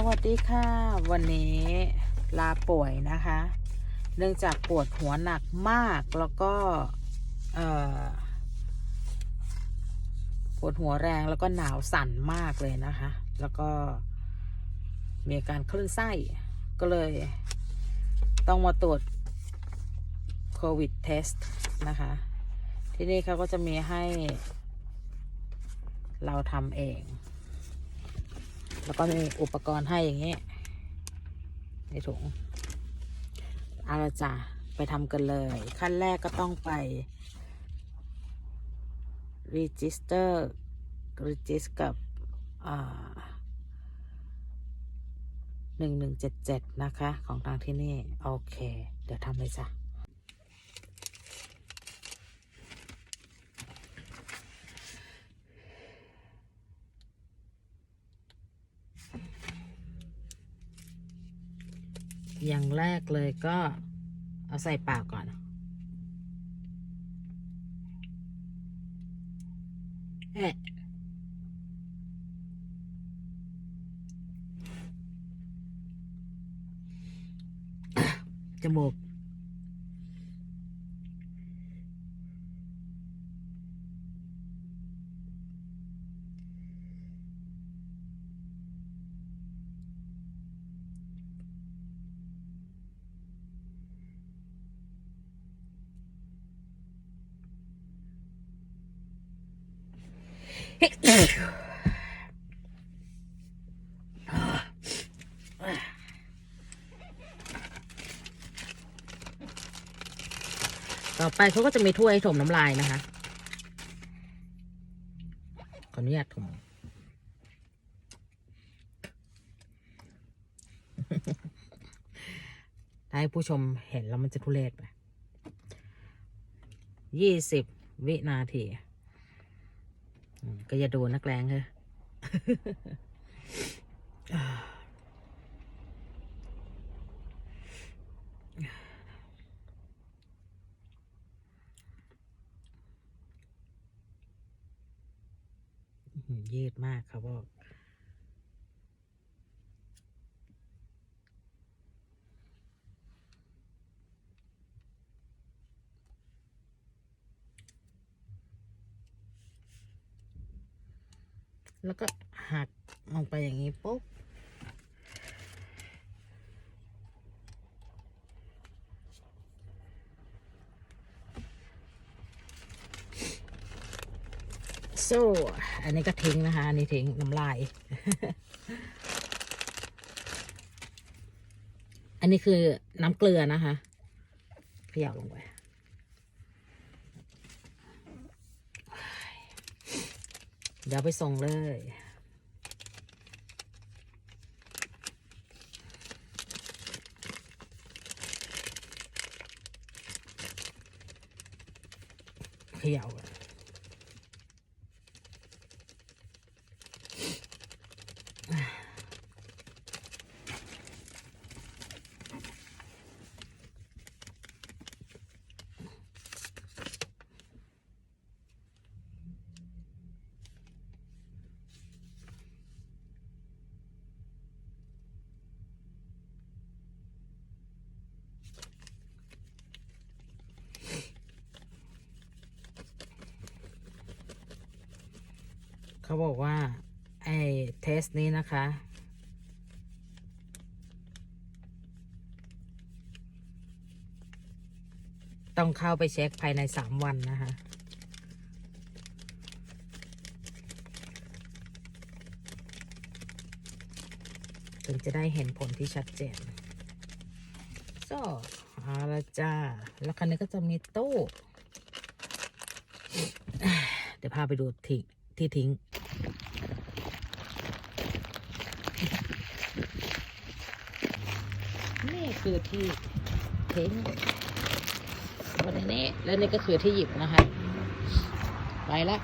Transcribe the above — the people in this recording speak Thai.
สวัสดีค่ะ วันนี้ลาป่วยนะคะ เนื่องจากปวดหัวหนักมากแล้วก็ปวดหัวแรงแล้วก็หนาวสั่นมากเลยนะคะ แล้วก็มีอาการคลื่นไส้ก็เลย ต้องมาตรวจโควิดเทสนะคะ ที่นี่เขาก็จะมีให้เราทำเอง แล้วก็มีอุปกรณ์ให้อย่างนี้ ในถุงเอาละจ้ะไปทำกันเลย ขั้นแรกก็ต้องไป register register กับหนึ่งหนึ่งเจ็ดเจ็ดนะคะ ของทางที่นี่ โอเค เดี๋ยวทำเลยจ้ะ อย่างแรกเลยก็เอาใส่ปากก่อน เอ๊ะจมูก ต่อไปเขาก็จะมีถ้วยถมน้ำลายนะคะ ขออนุญาตถมถ้าให้ผู้ชมเห็นแล้วมันจะทุเรศไปยี่สิบวินาที ก็อย่าโดนนักแรงเถอะอื้อหือยืดมากครับบอก แล้วก็หักลงไปอย่างนี้ปุ๊บโซ่อันนี้ก็ทิ้งนะคะ อันนี้ทิ้งน้ำลาย อันนี้คือน้ำเกลือนะคะเขย่าลงไป เดี๋ยวไปส่งเลย เขย่า เขาบอกว่า ไอ้เทสนี้นะคะ ต้องเข้าไปเช็คภายในสามวันนะคะถึงจะได้เห็นผลที่ชัดเจน so เอาละจ้า แล้วคันนี้ก็จะมีตู้ เดี๋ยวพาไปดูทิ้ง ที่ทิ้ง นี่คือที่ทิ้งวันนี้ แล้วนี่ก็คือที่หยิบนะคะ ไปละ